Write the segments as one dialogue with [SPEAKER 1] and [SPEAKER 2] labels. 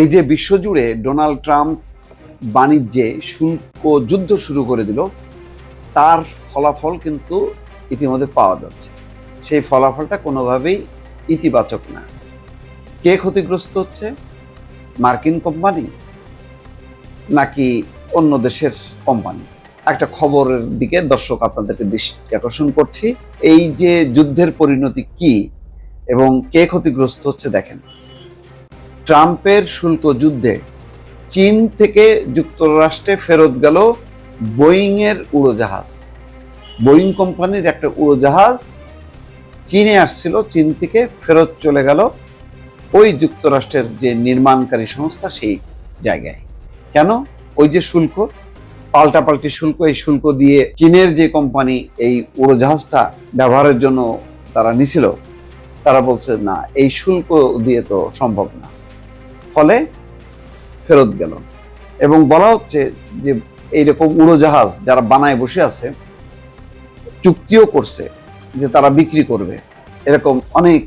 [SPEAKER 1] এই যে বিশ্বজুড়ে ডোনাল্ড ট্রাম্প বাণিজ্যে শুল্ক যুদ্ধ শুরু করে দিল, তার ফলাফল কিন্তু ইতিমধ্যে পাওয়া যাচ্ছে। সেই ফলাফলটা কোনোভাবেই ইতিবাচক না। কে ক্ষতিগ্রস্ত হচ্ছে? মার্কিন কোম্পানি নাকি অন্য দেশের কোম্পানি? একটা খবরের দিকে দর্শক আপনাদেরকে দৃষ্টি আকর্ষণ করছি। এই যে যুদ্ধের পরিণতি কি এবং কে ক্ষতিগ্রস্ত হচ্ছে দেখেন। ট্রাম্পের শুল্ক যুদ্ধে চীন থেকে যুক্তরাষ্ট্রে ফেরত গেল বোয়িংয়ের উড়োজাহাজ। বোয়িং কোম্পানির একটা উড়োজাহাজ চীনে আসছিল, চীন থেকে ফেরত চলে গেল ওই যুক্তরাষ্ট্রের যে নির্মাণকারী সংস্থা সেই জায়গায়। কেন? ওই যে শুল্ক, পাল্টাপাল্টি শুল্ক, এই শুল্ক দিয়ে চীনের যে কোম্পানি এই উড়োজাহাজটা ব্যবহারের জন্য তারা নিছিল, তারা বলছে, না, এই শুল্ক দিয়ে তো সম্ভব না। ফলে ফেরত গেল। এবং বলা হচ্ছে যে এইরকম উড়োজাহাজ যারা বানায় বসে আছে, চুক্তিও করছে যে তারা বিক্রি করবে। এরকম অনেক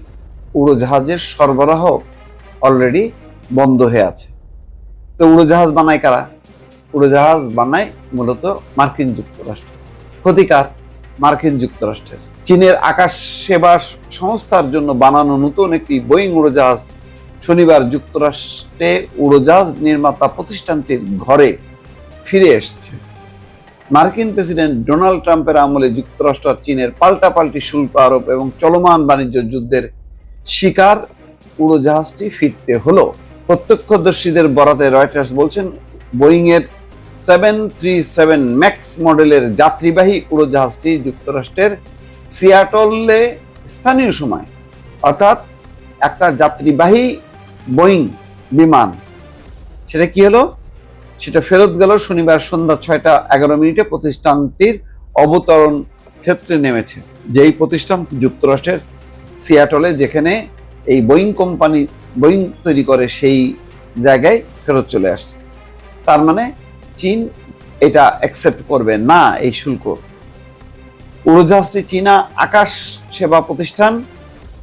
[SPEAKER 1] উড়োজাহাজের সরবরাহ অলরেডি বন্ধ হয়ে আছে। তো উড়োজাহাজ বানায় কারা? উড়োজাহাজ বানায় মূলত মার্কিন যুক্তরাষ্ট্র। ক্ষতিকার মার্কিন যুক্তরাষ্ট্রের। চীনের আকাশ সেবা সংস্থার জন্য বানানো নতুন একটি বোয়িং উড়োজাহাজ শনিবার যুক্তরাষ্ট্রে উড়োজাহাজ নির্মাতা প্রতিষ্ঠানটির ঘরে ফিরে এসছে। মার্কিন প্রেসিডেন্ট ডোনাল্ড ট্রাম্পের আমলে যুক্তরাষ্ট্র আর চীনের পাল্টাপাল্টি শুল্ক আরোপ এবং চলমান বাণিজ্য যুদ্ধের শিকার উড়োজাহাজটি ফিরতে হলো। প্রত্যক্ষদর্শীদের বরাতে রয়টার্স বলছেন বোয়িং এর সেভেন থ্রি সেভেন ম্যাক্স মডেলের যাত্রীবাহী উড়োজাহাজটি যুক্তরাষ্ট্রের সিয়াটলে স্থানীয় সময়, অর্থাৎ একটা যাত্রীবাহী বোয়িং বিমান। সেটা কি হলো? সেটা ফেরত গেল শনিবার সন্ধ্যা ছয়টা এগারো মিনিটে প্রতিষ্ঠানটির অবতরণ ক্ষেত্রে নেমেছে। যেই প্রতিষ্ঠান যুক্তরাষ্ট্রের সিয়াটলে, যেখানে এই বোয়িং কোম্পানি বোয়িং তৈরি করে, সেই জায়গায় ফেরত চলে আসছে। তার মানে চীন এটা অ্যাকসেপ্ট করবে না এই শুল্ক। উড়োজাহাজটি চীনা আকাশ সেবা প্রতিষ্ঠান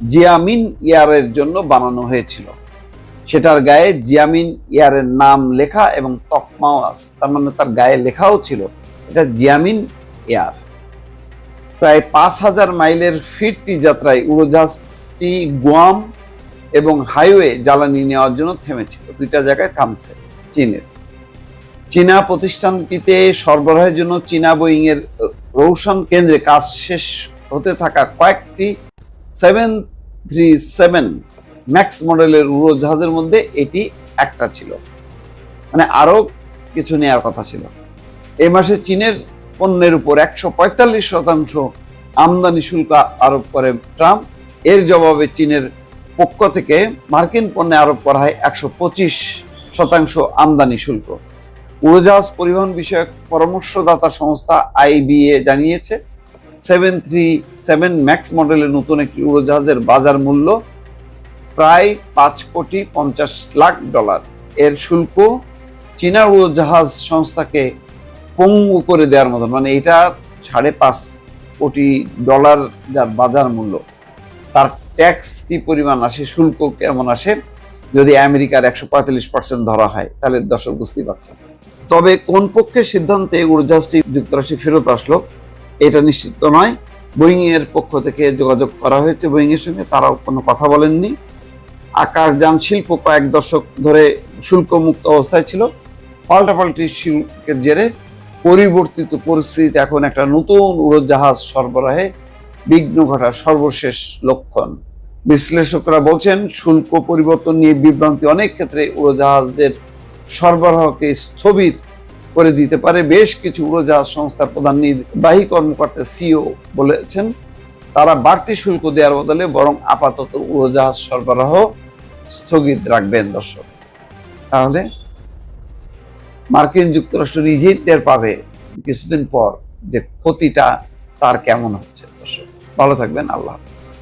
[SPEAKER 1] জিয়ামিন ইয়ারের জন্য বানানো হয়েছিল। সেটার গায়ে জিয়ামিন ইয়ারের নাম লেখা এবং তকমাও আছে। তার মানে তার গায়ে লেখাও ছিল। এটা জিয়ামিন এয়ার প্রায় পাঁচ হাজার মাইলের ফিরতি যাত্রায় উড়োজাহাজটি গুয়াম এবং হাইওয়ে জ্বালানি নেওয়ার জন্য থেমেছিল। দুইটা জায়গায় থামছে চীনের। চীনা প্রতিষ্ঠানটিতে সরবরাহের জন্য চীনা বোয়িং এর রৌশন কেন্দ্রে কাজ শেষ হতে থাকা কয়েকটি সেভেন থ্রি সেভেন ম্যাক্স মডেলের উড়োজাহাজের মধ্যে এটি একটা ছিল। মানে আরও কিছু নেওয়ার কথা ছিল। এই মাসে চীনের পণ্যের উপর একশো পঁয়তাল্লিশ শতাংশ আমদানি শুল্ক আরোপ করে ট্রাম্প। এর জবাবে চীনের পক্ষ থেকে মার্কিন পণ্যে আরোপ করা হয় একশো পঁচিশ শতাংশ আমদানি শুল্ক। উড়োজাহাজ পরিবহন বিষয়ক পরামর্শদাতা সংস্থা আইবিএ জানিয়েছে, সেভেন থ্রি সেভেন ম্যাক্স মডেলের নতুন একটি উড়োজাহাজের বাজার মূল্য প্রায় পাঁচ কোটি পঞ্চাশ লাখ ডলার। এর শুল্ক চীনা উড়োজাহাজ সংস্থাকে পঙ্গু করে দেওয়ার মতন। মানে এটা সাড়ে পাঁচ কোটি ডলার যার বাজার মূল্য। তার ট্যাক্স কি পরিমাণ আসে, শুল্ক কেমন আসে? যদি আমেরিকার একশো পঁয়তাল্লিশ পার্সেন্ট ধরা হয়, তাহলে দর্শক বুঝতেই পারছেন। তবে কোন পক্ষের সিদ্ধান্তে উড়োজাহাজটি যুক্তরাষ্ট্রে ফেরত আসলো, এটা নিশ্চিত নয়। বোয়িং এর পক্ষ থেকে যোগাযোগ করা হয়েছে বোয়িং এর সঙ্গে, তারাও কোনো কথা বলেননি। আকাশযান শিল্প কয়েক দশক ধরে শুল্ক মুক্ত অবস্থায় ছিল। পাল্টাপাল্টি শুল্কের জেরে পরিবর্তিত পরিস্থিতিতে এখন একটা নতুন উড়োজাহাজ সরবরাহে বিঘ্ন ঘটার সর্বশেষ লক্ষণ। বিশ্লেষকরা বলছেন, শুল্ক পরিবর্তন নিয়ে বিভ্রান্তি অনেক ক্ষেত্রে উড়োজাহাজের সরবরাহকে স্থবির করে দিতে পারে। বেশ কিছু উড়োজাহাজ সংস্থার প্রধান নির্বাহী কর্মকর্তা, সিও বলেছেন, তারা বাড়তি শুল্ক দেওয়ার বদলে বরং আপাতত উড়োজাহাজ সরবরাহ স্থগিত রাখবেন দর্শক। তাহলে মার্কিন যুক্তরাষ্ট্র নিজেই টের পাবে কিছুদিন পর যে ক্ষতিটা তার কেমন হচ্ছে দর্শক। ভালো থাকবেন, আল্লাহ হাফিজ।